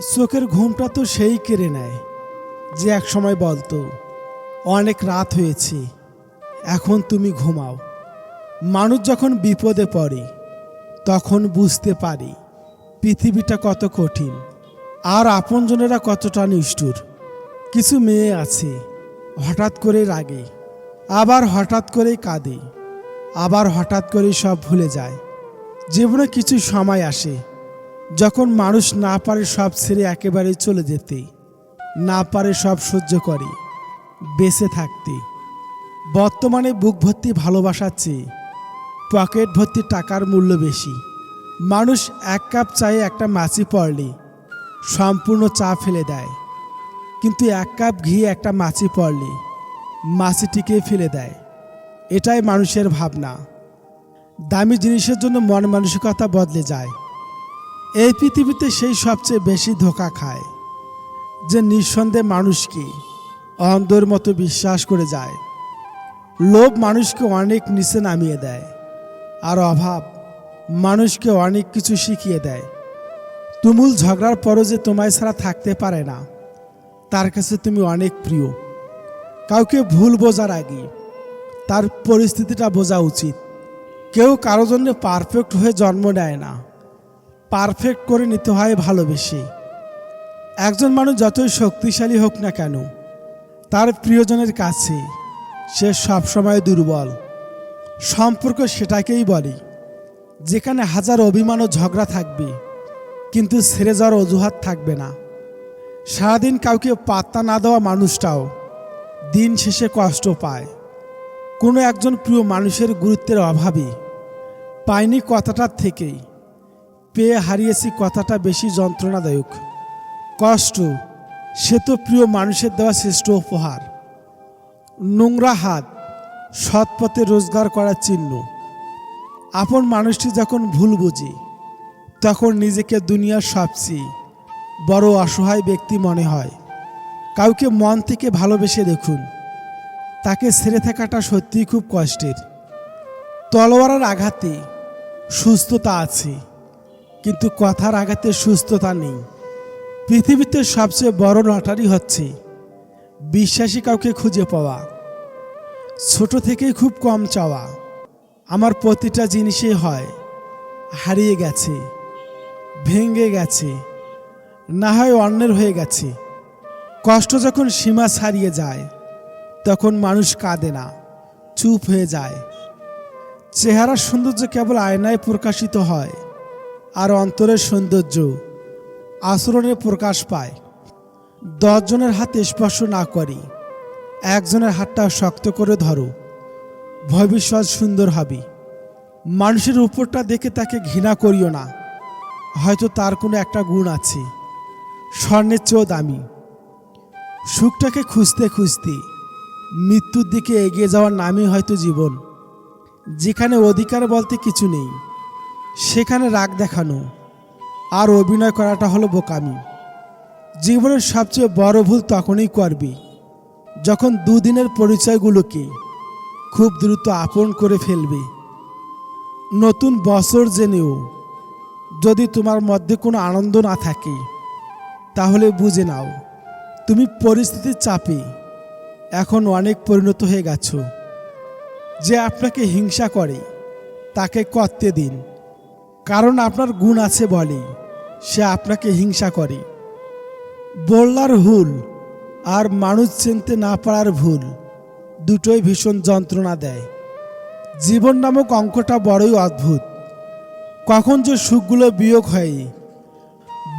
চোখের ঘুমটা তো সেই কেড়ে নেয় যে এক সময় বলতো, অনেক রাত হয়েছে, এখন তুমি ঘুমাও। মানুষ যখন বিপদে পড়ে, তখন বুঝতে পারি পৃথিবীটা কত কঠিন আর আপনজনেরা কতটা নিষ্ঠুর। কিছু মেয়ে আছে, হঠাৎ করে রাগে, আবার হঠাৎ করেই কাঁদে, আবার হঠাৎ করেই সব ভুলে যায়। জীবনে কিছু সময় আসে যখন মানুষ না পারে সব ছেড়ে একেবারে চলে যেতে, না পারে সব সহ্য করে, বেঁচে থাকতে। বর্তমানে বুক ভর্তি ভালোবাসার চেয়ে পকেট ভর্তি টাকার মূল্য বেশি। মানুষ এক কাপ চায়ে একটা মাছি পড়লে সম্পূর্ণ চা ফেলে দেয়, কিন্তু এক কাপ ঘি একটা মাছি পড়লে মাছিটিকে ফেলে দেয়। এটাই মানুষের ভাবনা। দামি জিনিসের জন্য মন মানসিকতা বদলে যায়। এই পৃথিবীতে সেই সবচেয়ে বেশি ধোকা খায়, যে নিঃসন্দেহে মানুষকে অন্ধর মতো বিশ্বাস করে যায়। লোভ মানুষকে অনেক নিচে নামিয়ে দেয় আর অভাব মানুষকে অনেক কিছু শিখিয়ে দেয়। তুমুল ঝগড়ার পরও যে তোমায় ছাড়া থাকতে পারে না, তার কাছে তুমি অনেক প্রিয়। কাউকে ভুল বোঝার আগে তার পরিস্থিতিটা বোঝা উচিত। কেউ কারও জন্য পারফেক্ট হয়ে জন্ম নেয় না। পারফেক্ট করে নিতে হয় ভালোবেসে। একজন মানুষ যতই শক্তিশালী হোক না কেন, তার প্রিয়জনের কাছে সে সবসময় দুর্বল। সম্পর্ক সেটাকেই বলে, যেখানে হাজার অভিমান ও ঝগড়া থাকবে, কিন্তু ছেড়ে যাওয়ার অজুহাত থাকবে না। সারাদিন কাউকে পাত্তা না দেওয়া মানুষটাও দিন শেষে কষ্ট পায়। কোনো একজন প্রিয় মানুষের গুরুত্বের অভাবে পায়নি কথাটার থেকেই। পেয়ে হারিয়েছি কথাটা বেশি যন্ত্রণাদায়ক। কষ্ট, সে তো প্রিয় মানুষের দেওয়া শ্রেষ্ঠ উপহার। নোংরা হাত সৎ পথে রোজগার করার চিহ্ন। আপন মানুষটি যখন ভুল বুঝি, তখন নিজেকে দুনিয়ার সবচেয়ে বড় অসহায় ব্যক্তি মনে হয়। কাউকে মন থেকে ভালোবেসে দেখুন। তাকে ছেড়ে থাকাটা সত্যিই খুব কষ্টের। তলোয়ারের আঘাতে সুস্থতা আছে। কিন্তু কথার আঘাতে সুস্থতা নেই। পৃথিবীতে সবচেয়ে বড় লটারি হচ্ছে বিশ্বাসী কাউকে খুঁজে পাওয়া। ছোট থেকেই খুব কম চাওয়া। আমার প্রতিটা জিনিসই হয়, হারিয়ে গেছে, ভেঙে গেছে, না হয় অন্যের হয়ে গেছে। কষ্ট যখন সীমা ছাড়িয়ে যায়, তখন মানুষ কাঁদে না, চুপ হয়ে যায়। চেহারার সৌন্দর্য কেবল আয়নায় প্রকাশিত হয়। আর অন্তরের সৌন্দর্য আচরণে প্রকাশ পায়। দশজনের হাতে স্পর্শ না করি, একজনের হাতটা শক্ত করে ধরো, ভবিষ্যৎ সুন্দর হবে। মানুষের উপরটা দেখে তাকে ঘৃণা করিও না, হয়তো তার কোনো একটা গুণ আছে, স্বর্ণের চেয়েও দামি। সুখটাকে খুঁজতে খুঁজতে মৃত্যুর দিকে এগিয়ে যাওয়ার নামই হয়তো জীবন, যেখানে অধিকার বলতে কিছু নেই। সেখানে রাগ দেখানো আর অভিনয় করাটা হলো বোকামি। জীবনের সবচেয়ে বড় ভুল তখনই করবি, যখন দুদিনের পরিচয়গুলোকে খুব দ্রুত আপন করে ফেলবে। নতুন বছর জেনেও যদি তোমার মধ্যে কোনো আনন্দ না থাকে, তাহলে বুঝে নাও, তুমি পরিস্থিতির চাপে এখন অনেক পরিণত হয়ে গেছো। যে আপনাকে হিংসা করে, তাকে করতে দিন। কারণ আপনার গুণ আছে বলে সে আপনাকে হিংসা করে। বললার ভুল আর মানুষ চিনতে না পারার ভুল দুটোই ভীষণ যন্ত্রণা দেয়। জীবন নামক অঙ্কটা বড়ই অদ্ভুত। কখন যে সুখগুলো বিয়োগ হয়,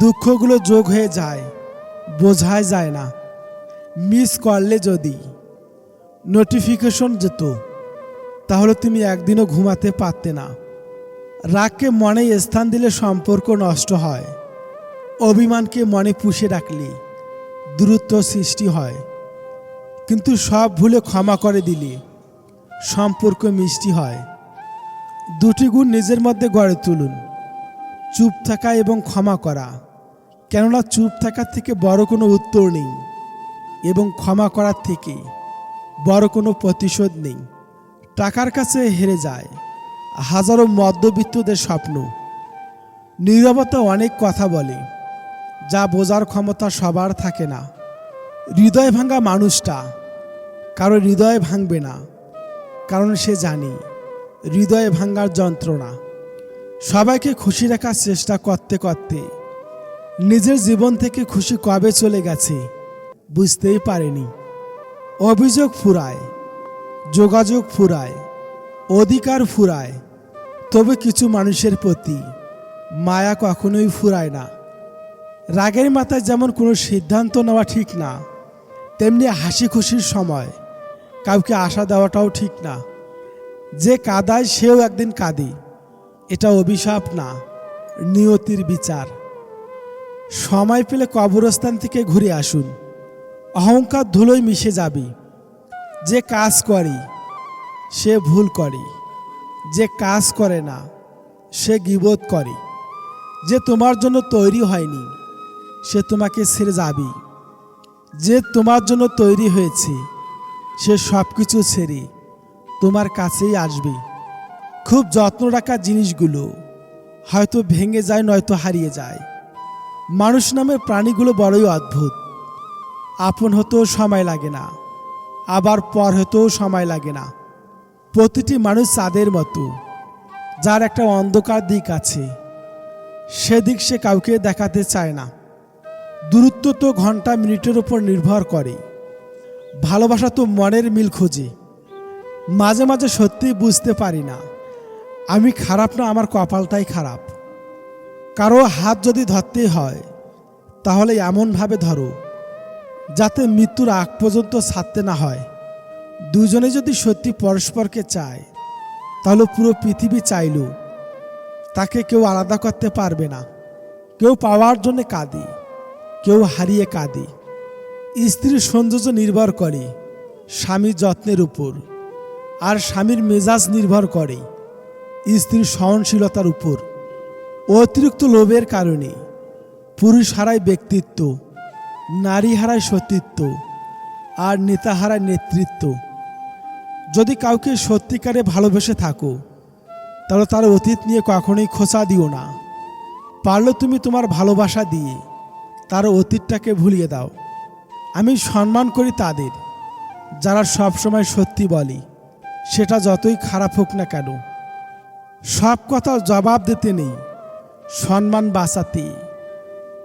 দুঃখগুলো যোগ হয়ে যায়, বোঝাই যায় না। মিস করলে যদি নোটিফিকেশন যেত, তাহলে তুমি একদিনও ঘুমাতে পারতে না। রাগকে মনে স্থান দিলে সম্পর্ক নষ্ট হয়। অভিমানকে মনে পুষে রাখলে, দূরত্ব সৃষ্টি হয়। কিন্তু সব ভুলে ক্ষমা করে দিলে, সম্পর্ক মিষ্টি হয়। দুটি গুণ নিজের মধ্যে গড়ে তুলুন, চুপ থাকা এবং ক্ষমা করা। কেননা চুপ থাকার থেকে বড় কোনো উত্তর নেই এবং ক্ষমা করার থেকে বড় কোনো প্রতিশোধ নেই। টাকার কাছে হেরে যায়। হাজারো মধ্যবিত্তদের স্বপ্ন। নীরবতা অনেক কথা বলে, যা বোঝার ক্ষমতা সবার থাকে না। হৃদয় ভাঙা মানুষটা, কারও হৃদয় ভাঙবে না, কারণ সে জানি, হৃদয় ভাঙার যন্ত্রণা। সবাইকে খুশি রাখার চেষ্টা করতে করতে, নিজের জীবন থেকে খুশি কবে চলে গেছে, বুঝতেই পারেনি। অভিযোগ ফুরায়, যোগাযোগ ফুরায়। অধিকার ফুরায়, তবে কিছু মানুষের প্রতি মায়া কখনোই ফুরায় না। রাগের মাথায় যেমন কোনো সিদ্ধান্ত নেওয়া ঠিক না, তেমনি হাসি খুশির সময় কাউকে আশা দেওয়াটাও ঠিক না। যে কাদায় সেও একদিন কাঁদে, এটা অভিশাপ না, নিয়তির বিচার। সময় পেলে কবরস্থান থেকে ঘুরে আসুন, অহংকার ধুলোয় মিশে যাবে। যে কাজ করে সে ভুল করে, যে কাজ করে না, সে গিবোধ করে। যে তোমার জন্য তৈরি হয়নি, সে তোমাকে ছেড়ে যাবে। যে তোমার জন্য তৈরি হয়েছে, সে সব কিছু ছেড়ে তোমার কাছেই আসবে। খুব যত্ন রাখা জিনিসগুলো হয়তো ভেঙে যায়, নয়তো হারিয়ে যায়। মানুষ নামের প্রাণীগুলো বড়ই অদ্ভুত। আপন হতেও সময় লাগে না, আবার পর হতেও সময় লাগে না। প্রতিটি মানুষ চাঁদের মতো, যার একটা অন্ধকার দিক আছে। সেদিক সে কাউকে দেখাতে চায় না। দূরত্ব তো ঘণ্টা মিনিটের উপর নির্ভর করে। ভালোবাসা তো মনের মিল খোঁজে। মাঝে মাঝে সত্যি বুঝতে পারি না। আমি খারাপ না, আমার কপালটাই খারাপ। কারও হাত যদি ধরতে হয়, তাহলে এমনভাবে ধরো, যাতে মৃত্যুর আগ পর্যন্ত ছাড়তে না হয়। দুজনে যদি সত্যি পরস্পরকে চায়, তাহলে পুরো পৃথিবী চাইল। তাকে কেউ আলাদা করতে পারবে না। কেউ পাওয়ার জন্য কাঁদে, কেউ হারিয়ে কাঁদে। স্ত্রীর সৌন্দর্য নির্ভর করে স্বামীর যত্নের উপর, আর স্বামীর মেজাজ নির্ভর করে স্ত্রীর সহনশীলতার উপর। অতিরিক্ত লোভের কারণে পুরুষ হারায় ব্যক্তিত্ব, নারী হারায় সতীত্ব। আর নেতা হারায় নেতৃত্ব। যদি কাউকে সত্যিকারে ভালোবেসে থাকো, তাহলে তার অতীত নিয়ে কখনোই খোঁচা দিও না। পারলে তুমি তোমার ভালোবাসা দিয়ে তার অতীতটাকে ভুলিয়ে দাও। আমি সম্মান করি তাদের, যারা সবসময় সত্যি বলি, সেটা যতই খারাপ হোক না কেন। সব কথা জবাব দিতে নেই, সম্মান বাঁচাতে।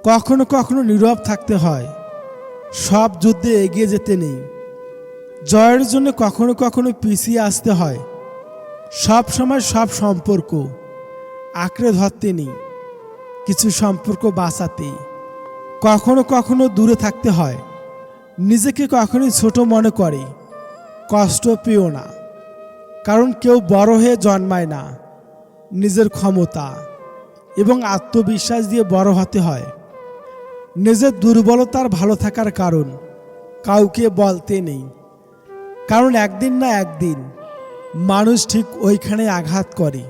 কখনো কখনো নীরব থাকতে হয়। সব যুদ্ধে এগিয়ে যেতে নেই। জয়ের জন্য কখনো কখনো পিছিয়ে আসতে হয়। সব সময় সব সম্পর্ক আঁকড়ে ধরতে নেই। কিছু সম্পর্ক বাঁচাতে, কখনো কখনো দূরে থাকতে হয়। নিজেকে কখনোই ছোট মনে করে, কষ্ট পেও না। কারণ কেউ বড় হয়ে জন্মায় না। নিজের ক্ষমতা এবং আত্মবিশ্বাস দিয়ে বড় হতে হয়। নিজের দুর্বলতার ভালো থাকার কারণ কাউকে বলতে নেই। কারণ একদিন না একদিন মানুষ ঠিক ওইখানে আঘাত করে।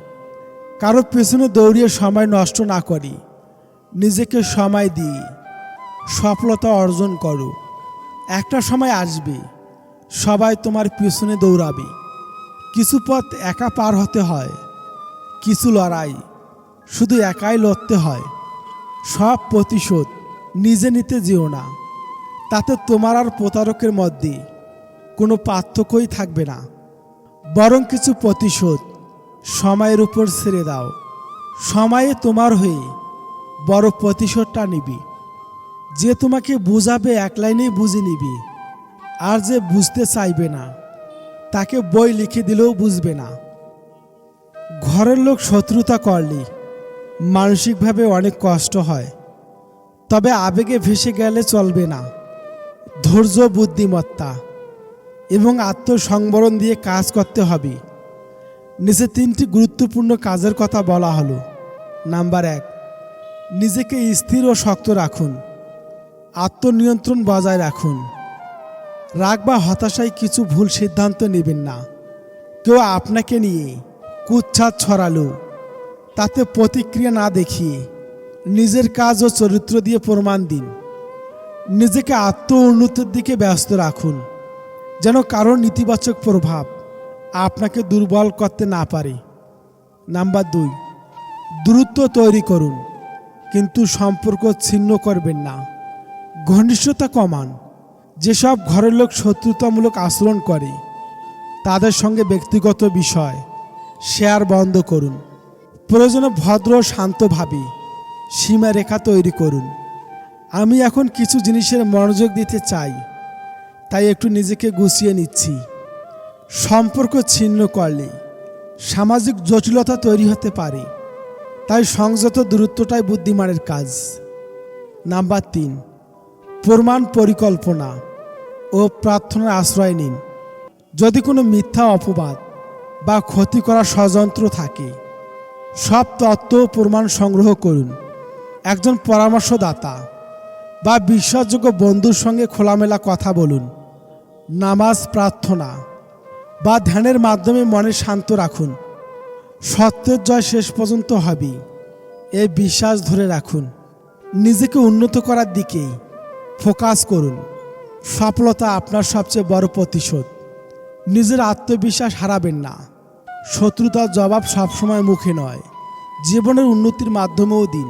কারও পেছনে দৌড়িয়ে সময় নষ্ট না করি। নিজেকে সময় দিয়ে সফলতা অর্জন করো। একটা সময় আসবে, সবাই তোমার পেছনে দৌড়াবে। কিছু পথ একা পার হতে হয়, কিছু লড়াই শুধু একাই লড়তে হয়। সব প্রতিশোধ। নিজে নিতে যেও না। তাতে তোমার আর প্রতারকের মধ্যে কোনো পার্থক্যই থাকবে না। বরং কিছু প্রতিশোধ সময়ের উপর ছেড়ে দাও। সময়ে তোমার হয়ে বড় প্রতিশোধটা নিবি। যে তোমাকে বুঝাবে এক লাইনেই বুঝে নিবি। আর যে বুঝতে চাইবে না, তাকে বই লিখে দিলেও বুঝবে না। ঘরের লোক শত্রুতা করলে মানসিকভাবে অনেক কষ্ট হয়। তবে আবেগে ভেসে গেলে চলবে না। ধৈর্য, বুদ্ধিমত্তা এবং আত্মসংবরণ দিয়ে কাজ করতে হবে। নিচে তিনটি গুরুত্বপূর্ণ কাজের কথা বলা হলো। নাম্বার এক, নিজেকে স্থির ও শক্ত রাখুন। আত্মনিয়ন্ত্রণ বজায় রাখুন। রাগ বা হতাশায় কিছু ভুল সিদ্ধান্ত নেবেন না। কেউ আপনাকে নিয়ে কুচ্ছাদ ছড়ালো। তাতে প্রতিক্রিয়া না দেখিয়ে নিজের কাজ ও চরিত্র দিয়ে প্রমাণ দিন। নিজেকে আত্ম উন্নতির দিকে ব্যস্ত রাখুন, যেন কারও নেতিবাচক প্রভাব আপনাকে দুর্বল করতে না পারে। নাম্বার দুই দূরত্ব তৈরি করুন, কিন্তু সম্পর্ক ছিন্ন করবেন না। ঘনিষ্ঠতা কমান, যেসব ঘরের লোক শত্রুতামূলক আচরণ করে, তাদের সঙ্গে ব্যক্তিগত বিষয় শেয়ার বন্ধ করুন। প্রয়োজনে ভদ্র শান্তভাবে সীমারেখা তৈরি করুন। আমি এখন কিছু জিনিসের মনোযোগ দিতে চাই, তাই একটু নিজেকে গুছিয়ে নিচ্ছি। সম্পর্ক ছিন্ন করলে সামাজিক জটিলতা তৈরি হতে পারে, তাই সংযত দূরত্বটাই বুদ্ধিমানের কাজ। নাম্বার তিন, প্রমাণ পরিকল্পনা ও প্রার্থনার আশ্রয় নিন। যদি কোনো মিথ্যা অপবাদ বা ক্ষতি করার ষড়যন্ত্র থাকে, সব তত্ত্ব প্রমাণ সংগ্রহ করুন। একজন পরামর্শদাতা বা বিশ্বাসযোগ্য বন্ধুর সঙ্গে খোলামেলা কথা বলুন, নামাজ প্রার্থনা বা ধ্যানের মাধ্যমে মনে শান্ত রাখুন। সত্যের জয় শেষ পর্যন্ত হবে এই বিশ্বাস ধরে রাখুন। নিজেকে উন্নত করার দিকেই ফোকাস করুন। সফলতা আপনার সবচেয়ে বড় প্রতিশোধ। নিজের আত্মবিশ্বাস হারাবেন না। শত্রুতার জবাব সবসময় মুখে নয়। জীবনের উন্নতির মাধ্যমেও দিন।